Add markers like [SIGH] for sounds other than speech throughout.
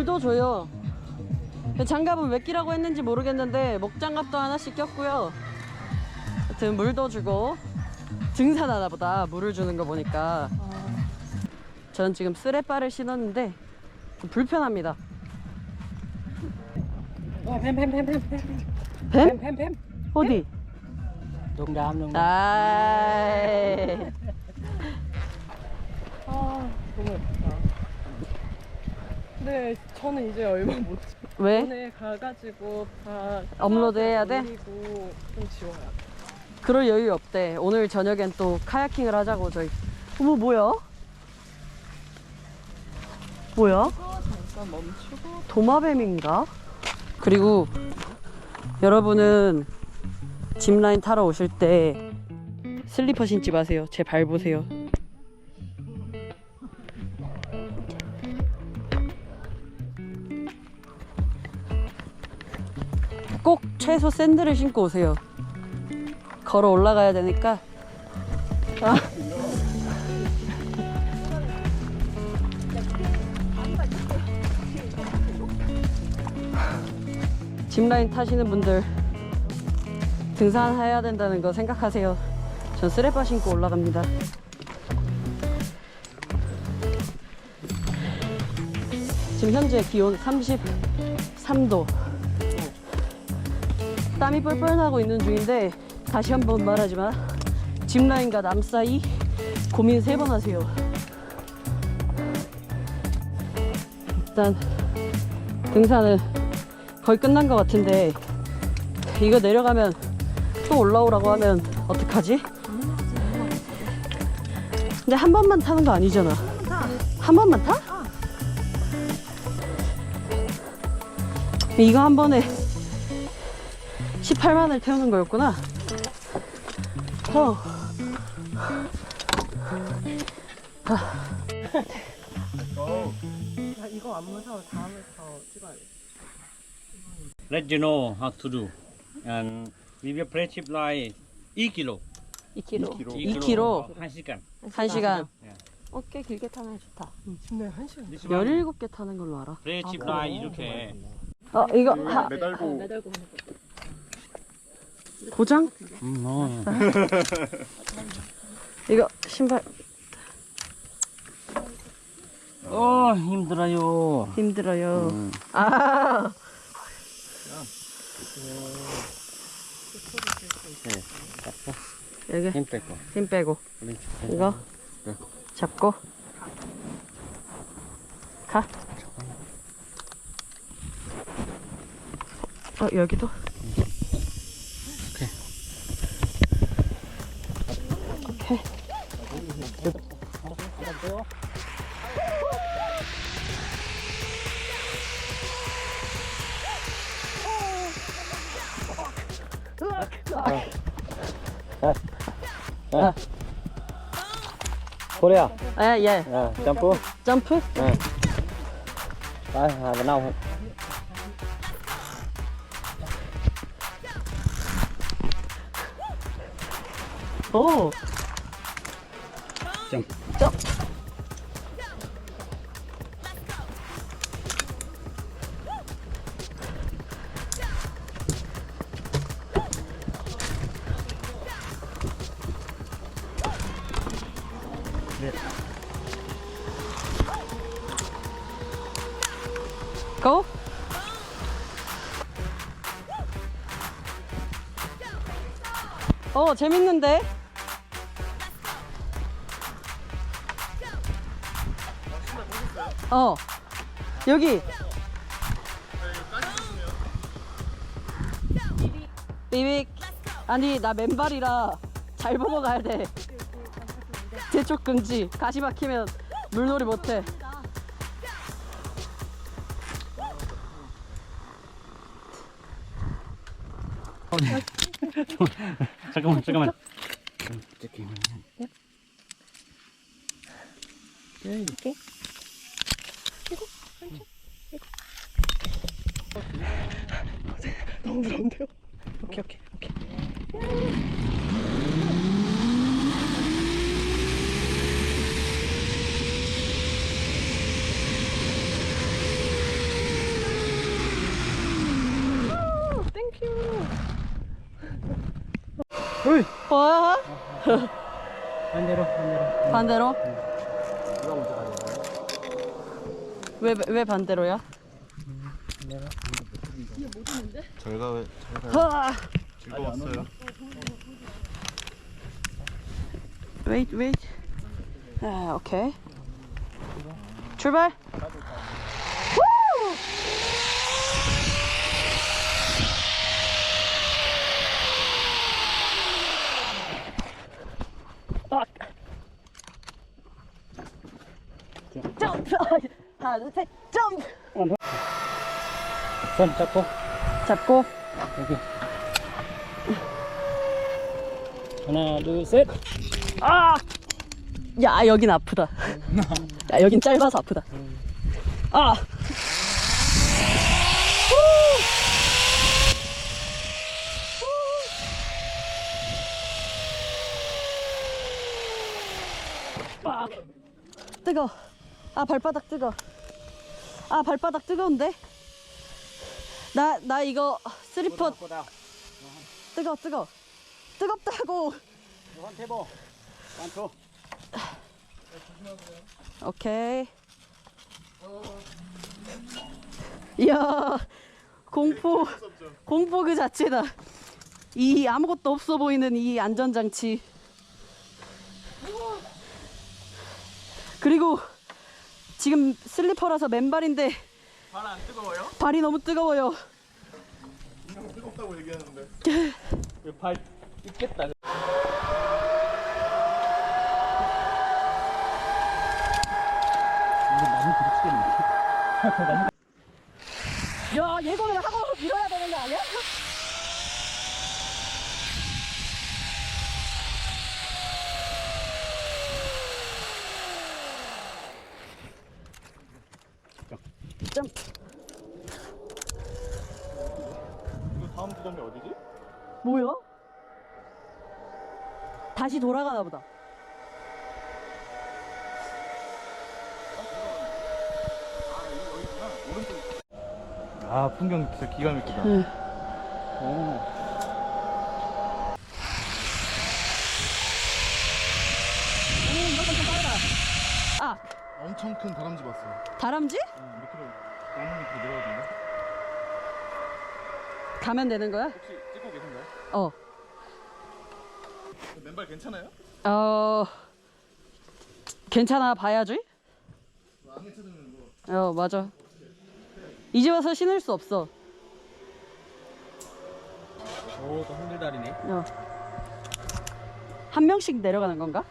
물도 줘요. 장갑은 왜 끼라고 했는지 모르겠는데 목장갑도 하나씩 꼈고요. 하여튼 물도 주고 등산하나 보다 물을 주는 거 보니까 저는 지금 쓰레빠를 신었는데 좀 불편합니다. 뱀 뱀뱀뱀뱀 뱀? 뱀뱀 어디? 농담 농담. 아 예쁘다. 근데 저는 이제 얼마 못 찍. 왜? 오늘 가가지고 다 업로드 해야 돼? 올리고 좀 지워야 돼. 그럴 여유 없대. 오늘 저녁엔 또 카야킹을 하자고 저희. 어머 뭐야? 뭐야? 잠깐 멈추고 도마뱀인가? 그리고 여러분은 짚라인 타러 오실 때 슬리퍼 신지 마세요. 제 발 보세요. 꼭 최소 샌들을 신고 오세요. 걸어 올라가야 되니까. 아. 짚라인 타시는 분들 등산해야 된다는 거 생각하세요. 전 쓰레빠 신고 올라갑니다. 지금 현재 기온 33도. 땀이 뻘뻘 나고 있는 중인데 다시 한번 말하지만 짚라인과 남 사이 고민 세 번 하세요. 일단 등산은 거의 끝난 것 같은데 이거 내려가면 또 올라오라고 하면 어떡하지? 근데 한 번만 타는 거 아니잖아. 한 번만 타? 이거 한 번에 18만을 태우는 거였구나. 어. 아, 이거 안 무서워 다음에 더 찍어야 돼. Let you know how to do and we will play chip line 2kg 2kg. 2kg 2kg. 1시간 1시간. 예. 어, 꽤 길게 타면 좋다. 집내 한 시간. 17개 타는 걸로 알아. play chip line 이렇게 어, 이거 하, 매달고 도장? 음, 어. 이거 신발 어 힘들어요 힘들어요. 아. 여기 힘 빼고 힘 빼고 이거 네. 잡고 가. 어 여기도. 오케이. 코리아 아 예. 아, 점프 점프. 아, 아, 나오 오. 점프 점. 고. 어 재밌는데? 어. 여기. 비빅. 아니 나 맨발이라 잘 보고 가야 돼. 제쪽 금지. 가시 막히면 물놀이 못해. [LAUGHS] 잠깐만 잠깐만. 이렇게 너무 무서운데요? 오케이 오케이 오케이. 반대로 반대로. 반대로? 네. 누가 왜, 왜 반대로야? 음, 반대로. 왜 하! 즐거웠어요? Wait, wait. 아, 오케이. 출발. 후! 아. 하나, 둘, 셋. 손 잡고 잡고. 여기. 하나 둘 셋. 아! 야, 여긴 아프다. 야, 여긴 짧아서 아프다. 아! 아, 뜨거. 아, 발바닥 뜨거. 아, 발바닥 뜨거운데? 나, 나 이거 슬리퍼 뜨거, 뜨거. 뜨겁다고. 한 테보. 완투. 오케이. 이야, 공포, 공포 그 자체다. 이 아무것도 없어 보이는 이 안전장치. 그리고 지금 슬리퍼라서 맨발인데 발 안 뜨거워요? 발이 너무 뜨거워요. 뜨겁다고 얘기하는데 [LAUGHS] 발 있겠다. 이거 나무 부딪히겠네. [LAUGHS] 야, 예고를 하고 밀어야 되는 거 아니야? 점프. 이거 다음 지점이 어디지? 뭐야? 다시 돌아가나 보다. 아 풍경 진짜 기가 막히다 응. 오. 아, 엄청 큰 다람쥐 봤어 다람쥐? 어, 밑으로 나무 밑으로 내려가던데 가면 되는 거야? 혹시 찍고 계신가요? 어. 맨발 괜찮아요? 어. 괜찮아 봐야지. 안에 찾으면 뭐 어, 맞아. 이제 와서 신을 수 없어. 오, 또 흔들다리네. 어. 한 명씩 내려가는 건가?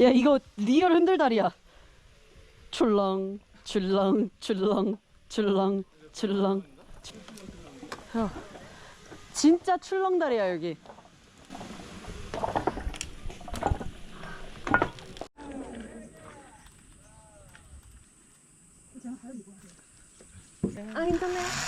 야, 이거 리얼 흔들다리야. 출렁, 출렁, 출렁, 출렁, 출렁. 야, 진짜 출렁다리야, 여기. 아, 괜찮네.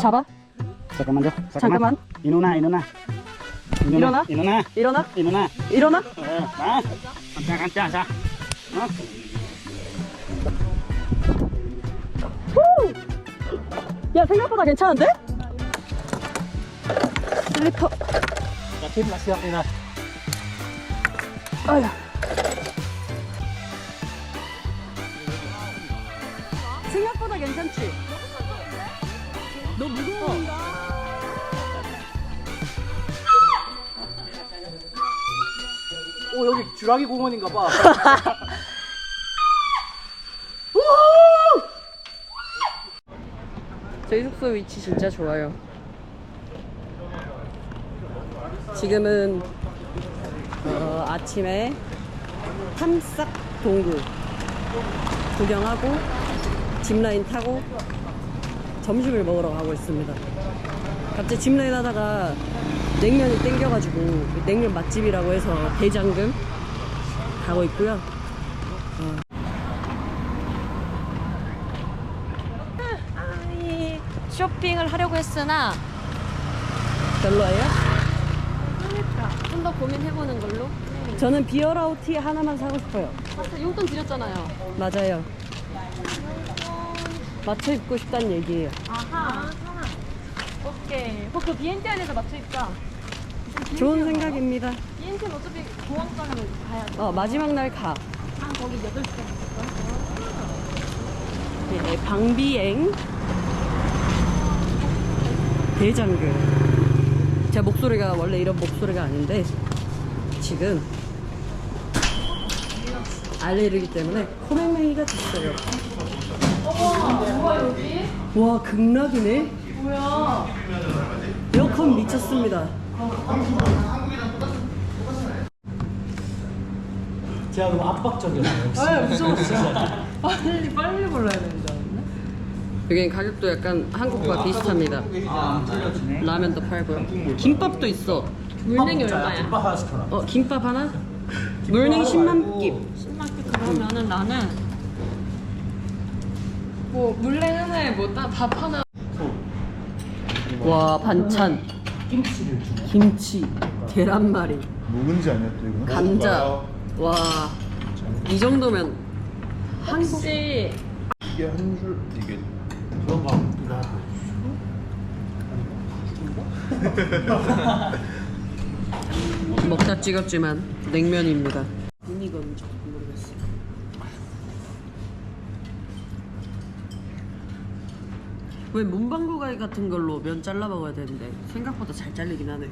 잡아? 잠깐만 줘. 잠깐만. 이누나, 이누나. 일어나? 이누나, 일어나? 이누나. 일어나? 어, 나. 앉아, 앉아, 앉아. 어? 야, 생각보다 괜찮은데? 슬리퍼. 자, 팀 시작, 이나. 아야. 생각보다 괜찮지? 너 무거워. 오, 여기 주라기 공원인가 봐. [LAUGHS] 저희 숙소 위치 진짜 좋아요. 지금은 어, 아침에 탐싹 동굴 구경하고 짚라인 타고 점심을 먹으러 가고 있습니다. 갑자기 짚라인 하다가 냉면이 땡겨가지고 그 냉면 맛집이라고 해서 대장금 가고 있고요. 아이, 쇼핑을 하려고 했으나 별로예요? 좀더 고민해보는 걸로. 저는 비어라우 티 하나만 사고 싶어요. 아까 용돈 드렸잖아요. 맞아요. 맞춰 입고 싶다는 얘기예요. 아하. 오케이. 어, 그 비엔티 안에서 맞춰 입자. 좋은 생각입니다. 비엔티는 어차피 공항 가면 가야 돼. 어, 마지막 날 가. 한 거기 8시간. 네, 방비행 대장금. 제 목소리가 원래 이런 목소리가 아닌데 지금 알레르기 때문에 코맹맹이가 됐어요. 와 극락이네. 뭐야? 에어컨 미쳤습니다. 제가 너무 압박적이었어요. 아 무서웠어. [LAUGHS] 빨리 빨리 골라야 알았네. 여기는 가격도 약간 한국과 비슷합니다. 라면도 팔고요. 김밥도 있어. 물냉이? 얼마야? 김밥 하나 시켜라. 어 김밥 하나? 물냉 10만 끼. 10만 그러면은 나는 뭐 물냉 하나에 뭐밥 하나. 와 반찬. 김치를 주 김치, 계란말이, 묵은지 아니야 또 이거? 감자. 와. 이 정도면 한국 혹시 이게 한 줄 이게 그런 거. 먹다 찍었지만 냉면입니다. 분이 건지 모르겠어. 왜 문방구 가위 같은 걸로 면 잘라 먹어야 되는데 생각보다 잘 잘리긴 하네.